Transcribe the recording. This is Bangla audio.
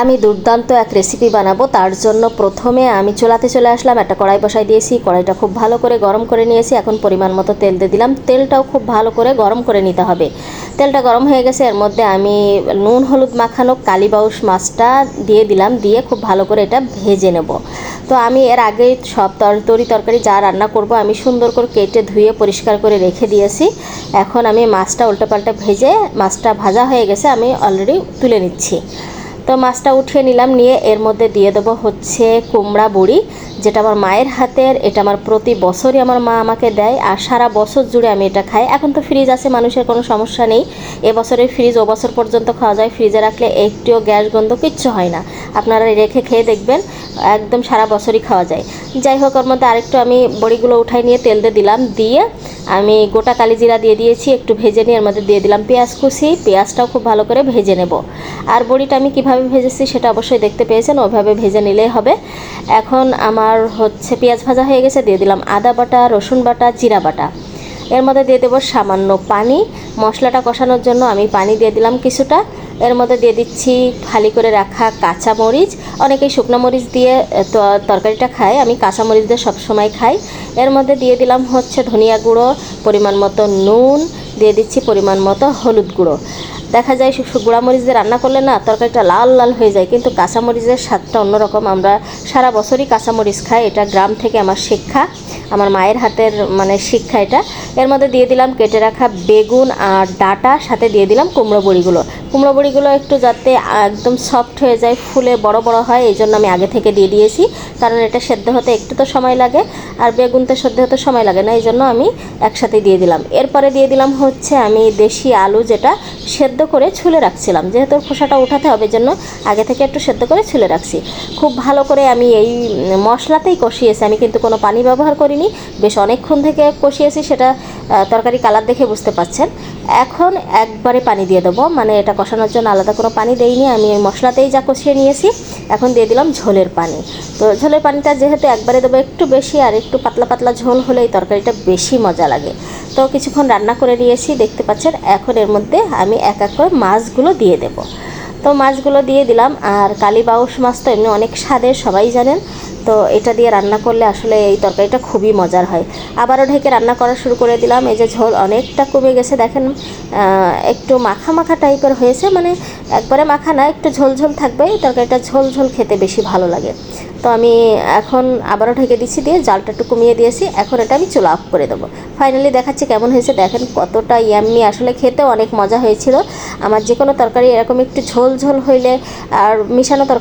আমি দুর্দান্ত এক রেসিপি বানাবো, তার জন্য প্রথমে আমি চুলাতে চলে আসলাম, একটা কড়াই বসাই দিয়েছি, কড়াইটা খুব ভালো করে গরম করে নিয়েছি, এখন পরিমাণ মতো তেল দিয়ে দিলাম, তেলটাও খুব ভালো করে গরম করে নিতে হবে। তেলটা গরম হয়ে গেছে, এর মধ্যে আমি নুন, হলুদ মাখানো কালীবাউস মাছটা দিয়ে দিলাম, দিয়ে খুব ভালো করে এটা ভেজে নেব। তো আমি এর আগেই সব তরি তরকারি যা রান্না করব, আমি সুন্দর করে কেটে ধুয়ে পরিষ্কার করে রেখে দিয়েছি। এখন আমি মাছটা উল্টোপাল্টা ভেজে, মাছটা ভাজা হয়ে গেছে, আমি অলরেডি তুলে নিচ্ছি। তো মাছটা উঠিয়ে নিলাম, নিয়ে এর মধ্যে দিয়ে দেবো হচ্ছে কুমড়া বড়ি, যেটা আমার মায়ের হাতের, এটা আমার প্রতি বছরই আমার মা আমাকে দেয়, আর সারা বছর জুড়ে আমি এটা খাই। এখন তো ফ্রিজ আছে, মানুষের কোনো সমস্যা নেই। এবছরের ফ্রিজ ও বছর পর্যন্ত খাওয়া যায়। ফ্রিজে রাখলে একটিও গ্যাস গন্ধ কিচ্ছু হয় না। আপনারা রেখে খেয়ে দেখবেন, একদম সারা বছরই খাওয়া যায়। যাই হোক, ওর মধ্যে আরেকটু আমি বড়িগুলো উঠাই নিয়ে তেল দিয়ে দিলাম, দিয়ে আমি গোটা কালিজিরা দিয়ে দিয়েছি, একটু ভেজে নিয়ে এর মধ্যে দিয়ে দিলাম পেঁয়াজ কুচি। পেঁয়াজটাও খুব ভালো করে ভেজে নেব। আর বড়িটা আমি কীভাবে ভেজেছি সেটা অবশ্যই দেখতে পেয়েছেন, ওইভাবে ভেজে নিলেই হবে। এখন আমার হচ্ছে পেঁয়াজ ভাজা হয়ে গেছে, দিয়ে দিলাম আদা বাটা, রসুন বাটা, জিরা বাটা। এর মধ্যে দিয়ে দেবো সামান্য পানি। মশলাটা কষানোর জন্য আমি পানি দিয়ে দিলাম কিছুটা। এর মধ্যে দিয়ে দিচ্ছি খালি করে রাখা কাঁচা মরিচ। অনেকেই শুকনো মরিচ দিয়ে তরকারিটা খায়, আমি কাঁচা মরিচ দিয়ে সবসময় খাই। এর মধ্যে দিয়ে দিলাম হচ্ছে ধনিয়া গুঁড়ো, পরিমাণ মতো নুন, দিয়ে দিচ্ছি পরিমাণ মতো হলুদ গুঁড়ো। দেখা যায় শু- শু- গুঁড়া মরিচ দিয়ে রান্না করলে না তরকারিটা লাল লাল হয়ে যায়, কিন্তু কাঁচা মরিচের স্বাদটা অন্যরকম। আমরা সারা বছরই কাঁচা মরিচ খাই, এটা গ্রাম থেকে আমার শিক্ষা, আমার মায়ের হাতের মানে শিক্ষা এটা। এর মধ্যে দিয়ে দিলাম, কেটে রাখা বেগুন আর ডাটা, সাথে দিয়ে দিলাম কুমড়ো বড়িগুলো। কুমড়ো বড়িগুলো একটু যাতে একদম সফট হয়ে যায়, ফুলে বড় বড় হয়, এই জন্য আমি আগে থেকে দিয়ে দিয়েছি, কারণ এটা সেদ্ধ হতে একটু তো সময় লাগে, আর বেগুন তো সেদ্ধ হতে সময় লাগে না, এই জন্য আমি একসাথে দিয়ে দিলাম। এরপরে দিয়ে দিলাম হচ্ছে আমি দেশি আলু, যেটা সেদ্ধ করে ছুলে রাখছিলাম। যেহেতু খোসাটা ওঠাতে হবে জন্য আগে থেকে একটু সেদ্ধ করে ছুলে রাখছি। খুব ভালো করে আমি এই মশলাতেই কষিয়েছি। আমি কিন্তু কোনো পানি ব্যবহার করিনি। বেশ অনেকক্ষণ থেকে কষিয়েছি সেটা তরকারি কালার দেখে বুঝতে পাচ্ছেন এখন একবারে পানি দিয়ে দেবো। মানে এটা কষানোর জন্য আলাদা কোনো পানি দেইনি। আমি ওই মশলাতেই যা কষিয়ে নিয়েছি, এখন দিয়ে দিলাম ঝোলের পানি। তো ঝোলের পানিটা যেহেতু একবারে দেবো একটু বেশি, আর একটু পাতলা পাতলা ঝোল হলে এই তরকারিটা বেশি মজা লাগে। তো কিছুক্ষণ রান্না করে নিয়েছি, দেখতে পাচ্ছেন, এখন এর মধ্যে আমি এক এক করে মাছগুলো দিয়ে দেবো। তো মাছগুলো দিয়ে দিলাম, আর কালী বাউস মাছ তো এমনি অনেক স্বাদের, সবাই জানেন। তো এটা দিয়ে রান্না করলে আসলে এই তরকারিটা খুবই মজার হয়। আবারও ঢেকে রান্না করা শুরু করে দিলাম। এই যে ঝোল অনেকটা কমে গেছে, দেখেন একটু মাখা মাখা টাইপের হয়েছে মানে একবারে মাখা না, একটু ঝোল ঝোল থাকবে, এই তরকারিটা ঝোল ঝোল খেতে বেশি ভালো লাগে। তো আমি এখন আবারও ঢেকে দিচ্ছি দিয়ে জালটা একটু কমিয়ে দিয়েছি, এখন এটা আমি চুলা অফ করে দেবো। ফাইনালি দেখাচ্ছি কেমন হয়েছে, দেখেন কতটা ইয়াম্মি আসলে খেতেও অনেক মজা হয়েছিল। আমার যে কোনো তরকারি এরকম একটু ঝোল ঝোল হইলে আর মিশানো তরকারি